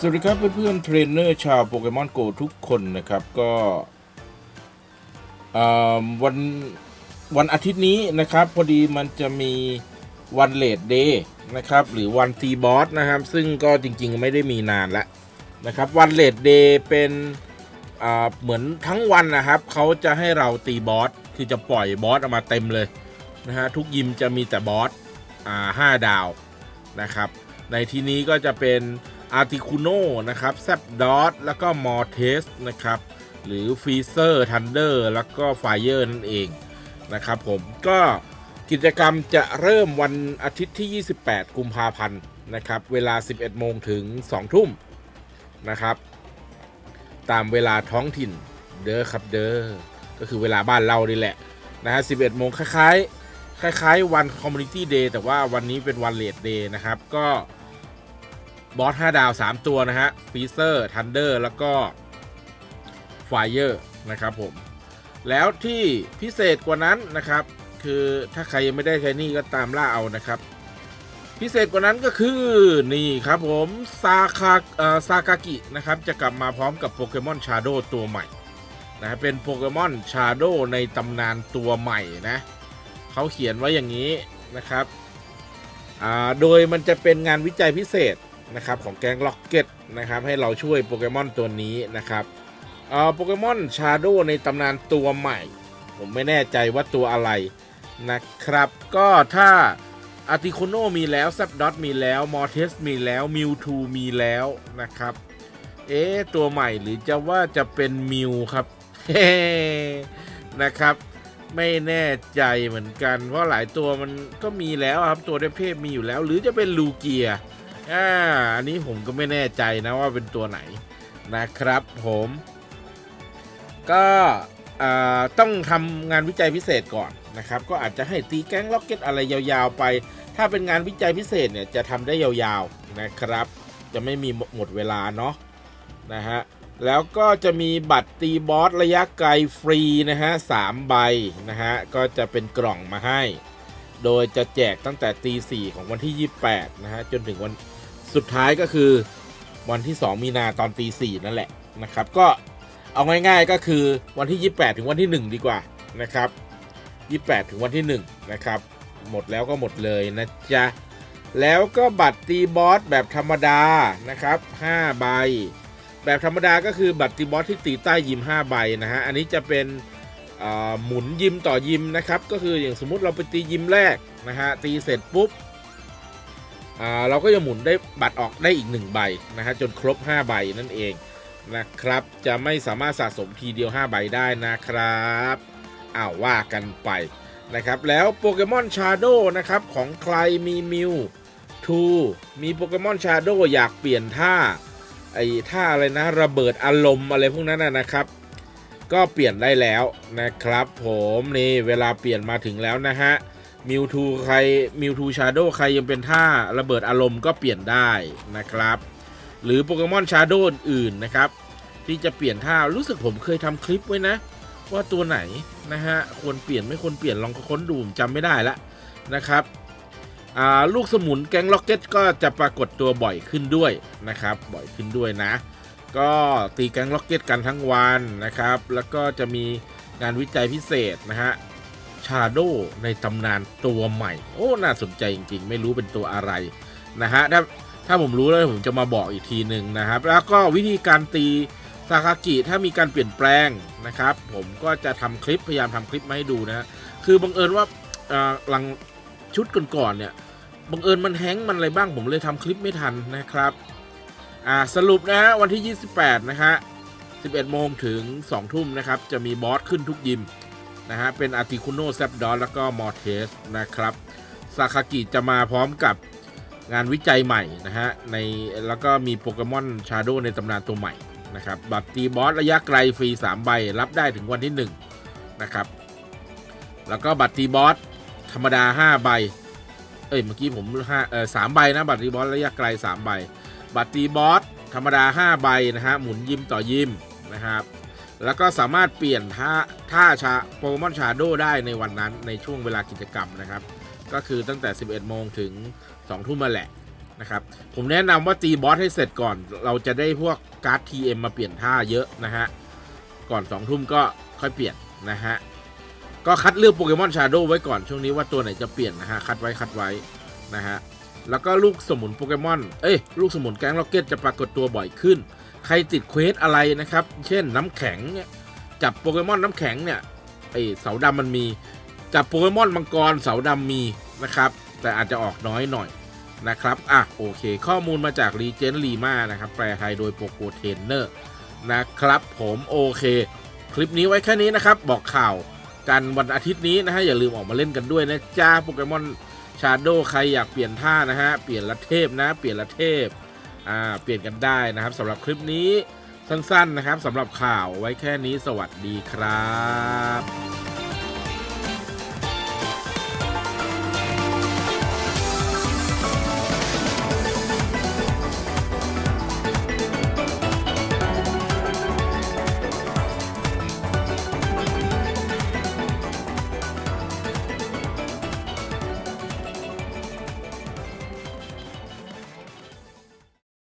สวัสดีครับเพื่อนๆเทรนเนอร์ชาวโปเกมอนโกทุกคนนะครับก็อ่อวันวันอาทิตย์นี้นะครับพอดีมันจะมีวันเลดเดย์นะครับหรือวันตีบอสนะครับ ซึ่งก็จริงๆไม่ได้มีนานแล้วนะครับวันเลดเดย์เป็นอ่าเหมือนทั้งวันนะครับเขาจะให้เราตีบอสคือจะปล่อยบอสออกมาเต็มเลยนะฮะทุกยิมจะมีแต่บอสอ่าห้าดาวนะครับในที่นี้ก็จะเป็น อาร์ติคูโนนะครับแซบดอทแล้วก็มอร์เทสนะครับหรือฟรีเซอร์ทันเดอร์แล้วก็ไฟเออร์นั่นเองนะครับผมก็กิจกรรมจะเริ่มวันอาทิตย์ที่ 28 กุมภาพันธ์นะครับ เวลา 11 โมงถึง 2 ทุ่มนะครับ ตามเวลาท้องถิ่นเด้อครับเด้อก็คือเวลาบ้านเรานี่แหละนะฮะ 11 โมงคล้ายๆ คล้ายๆ วันคอมมูนิตี้เดย์แต่ว่าวันนี้เป็นวันเลดเดย์นะครับ ก็ บอส 5 ดาว 3 ตัวนะฮะฟีเซอร์ทันเดอร์แล้วก็ไฟเออร์นะครับผม แล้วที่พิเศษกว่านั้นนะครับ คือถ้าใครยังไม่ได้ใช้นี่ก็ตามล่าเอานะครับ พิเศษกว่านั้นก็คือนี่ครับผมซาคาซากากินะครับ จะกลับมาพร้อมกับโปเกมอนชาโดตัวใหม่นะฮะเป็นโปเกมอนชาโดในตำนานตัวใหม่นะเขาเขียนไว้อย่างนี้นะครับอ่าโดยมันจะเป็นงานวิจัยพิเศษ นะครับของแก๊งล็อกเก็ตนะครับให้เราช่วยโปเกมอนตัวนี้นะครับโปเกมอนชาโดในตำนานตัวใหม่ ผมไม่แน่ใจว่าตัวอะไรนะครับ ก็ถ้าอาร์ติโคโนมีแล้วแซปดอทมีแล้วมอร์เทสมีแล้วมิวทูมีแล้วนะครับ เอ๊ตัวใหม่หรือจะว่าจะเป็นมิวครับเฮ้นะครับ ไม่แน่ใจเหมือนกัน เพราะหลายตัวมันก็มีแล้วครับตัวได้เพมีอยู่แล้ว หรือจะเป็นลูเกีย อ่าอันนี้ผมก็ไม่แน่ใจนะว่าเป็นตัวไหนนะครับผม ก็ต้องทำงานวิจัยพิเศษก่อนนะครับ ก็อาจจะให้ตีแก๊งล็อกเก็ตอะไรยาวๆไป ถ้าเป็นงานวิจัยพิเศษเนี่ยจะทำได้ยาวๆนะครับ จะไม่มีหมดเวลาเนาะนะฮะแล้วก็จะมีบัตรตีบอสระยะไกลฟรีนะฮะสามใบนะฮะก็จะเป็นกล่องมาให้ โดยจะแจกตั้งแต่ตีสี่ของวันที่ 28 นะฮะ จนถึงวันสุดท้ายก็คือวันที่ 2 มีนาตอนตีสี่นั่นแหละนะครับ ก็เอาง่ายๆก็คือวันที่ 28 ถึงวันที่ 1 ดีกว่านะครับ 28 ถึงวันที่ 1 นะครับ หมดแล้วก็หมดเลยนะจ๊ะ แล้วก็บัตรตีบอสแบบธรรมดานะครับ5ใบ แบบธรรมดาก็คือบัตรตีบอสที่ตีใต้ยิม 5 ใบนะฮะ อันนี้จะเป็น หมุนยิมต่อยิมนะครับ ก็คืออย่างสมมุติเราไปตียิมแรกนะฮะตีเสร็จปุ๊บเราก็จะหมุนได้บัตรออกได้อีก 1 ใบนะฮะจนครบ 5 ใบนั่นเองนะครับ จะไม่สามารถสะสมทีเดียว 5 ใบได้นะครับอ้าวว่ากันไปนะครับแล้วโปเกมอนชาโดนะครับของใครมีมิวทูมีโปเกมอนชาโดอยากเปลี่ยนท่าไอ้ท่าอะไรนะระเบิดอารมณ์อะไรพวกนั้นนะครับ ก็เปลี่ยนได้แล้วนะครับผมนี่เวลาเปลี่ยนมาถึงแล้วนะฮะมิวทูใครมิวทูชาโดใครยังเป็นท่าระเบิดอารมณ์ก็เปลี่ยนได้นะครับ หรือโปเกมอนชาโดอื่นนะครับ ที่จะเปลี่ยนท่ารู้สึกผมเคยทำคลิปไว้นะ ว่าตัวไหนนะฮะควรเปลี่ยนไม่ควรเปลี่ยนลองค้นดูจำไม่ได้ละนะครับอ่าลูกสมุนแก๊งล็อกเก็ตก็จะปรากฏตัวบ่อยขึ้นด้วยนะครับ บ่อยขึ้นด้วยนะ ก็ตีแก๊งล็อกเก็ตกันทั้งวันนะครับ แล้วก็จะมีงานวิจัยพิเศษนะฮะชาโดในตำนานตัวใหม่ โอ้ น่าสนใจจริงๆ ไม่รู้เป็นตัวอะไรนะฮะถ้าถ้าผมรู้แล้วผมจะมาบอกอีกทีหนึ่งนะครับ แล้วก็วิธีการตีซากากิถ้ามีการเปลี่ยนแปลงนะครับ ผมก็จะทำคลิปพยายามทำคลิปมาให้ดูนะคือบังเอิญว่าอ่อหลังชุดก่อนๆเนี่ยบังเอิญมันแฮงมันอะไรบ้างผมเลยทำคลิปไม่ทันนะครับ อ่าสรุปนะฮะวันที่ 28 นะฮะ 11 โมงถึง 2 ทุ่มนะครับ จะมีบอสขึ้นทุกยิมนะฮะ เป็นอาร์ติคุโนแซปดอนแล้วก็มอร์เทสนะครับซาคากิจะมาพร้อมกับงานวิจัยใหม่นะฮะ ในแล้วก็มีโปเกมอนชาโดในตำนานตัวใหม่นะครับบัตรตีบอสระยะไกลฟรี 3 ใบ รับได้ถึงวันที่ 1 นะครับ แล้วก็บัตรตีบอสธรรมดา 5 ใบ เอ้ย เมื่อกี้ผมห้าเออสามใบนะ บัตรตีบอสระยะไกล 3 ใบ บัตรตีบอสธรรมดา 5 ใบนะฮะ หมุนยิมต่อยิมนะครับ แล้วก็สามารถเปลี่ยนท่าท่าชาโปเกมอนชาโดได้ในวันนั้นในช่วงเวลากิจกรรมนะครับ ก็คือตั้งแต่ 11 โมงถึง 2 ทุ่มมาแหละนะครับ ผมแนะนำว่าตีบอสให้เสร็จก่อน เราจะได้พวกการ์ด TM มาเปลี่ยนท่าเยอะนะฮะ ก่อน2องทุ่มก็ค่อยเปลี่ยนนะฮะ ก็คัดเลือกโปเกมอนชาโดไว้ก่อนช่วงนี้ว่าตัวไหนจะเปลี่ยนนะฮะ คัดไว้คัดไว้นะฮะ แล้วก็ลูกสมุนโปเกมอน เอ้ย ลูกสมุนแก๊งล็อกเก็ตจะปรากฏตัวบ่อยขึ้น ใครติดเควสอะไรนะครับ เช่นน้ำแข็งเนี่ย จับโปเกมอนน้ำแข็งเนี่ย ไอเสาดำมันมี จับโปเกมอนมังกรเสาดำมีนะครับ แต่อาจจะออกน้อยหน่อยนะครับ อะ โอเค ข้อมูลมาจากรีเจนรีมานะครับ แปลไทยโดยโปโกเทนเนอร์นะครับ ผมโอเค คลิปนี้ไว้แค่นี้นะครับ บอกข่าวกันวันอาทิตย์นี้นะฮะ อย่าลืมออกมาเล่นกันด้วยนะจ้าโปเกมอน ชาโดใครอยากเปลี่ยนท่านะฮะ เปลี่ยนละเทพนะ เปลี่ยนละเทพ อ่า เปลี่ยนกันได้นะครับสำหรับคลิปนี้สั้นๆนะครับสำหรับข่าวไว้แค่นี้สวัสดีครับ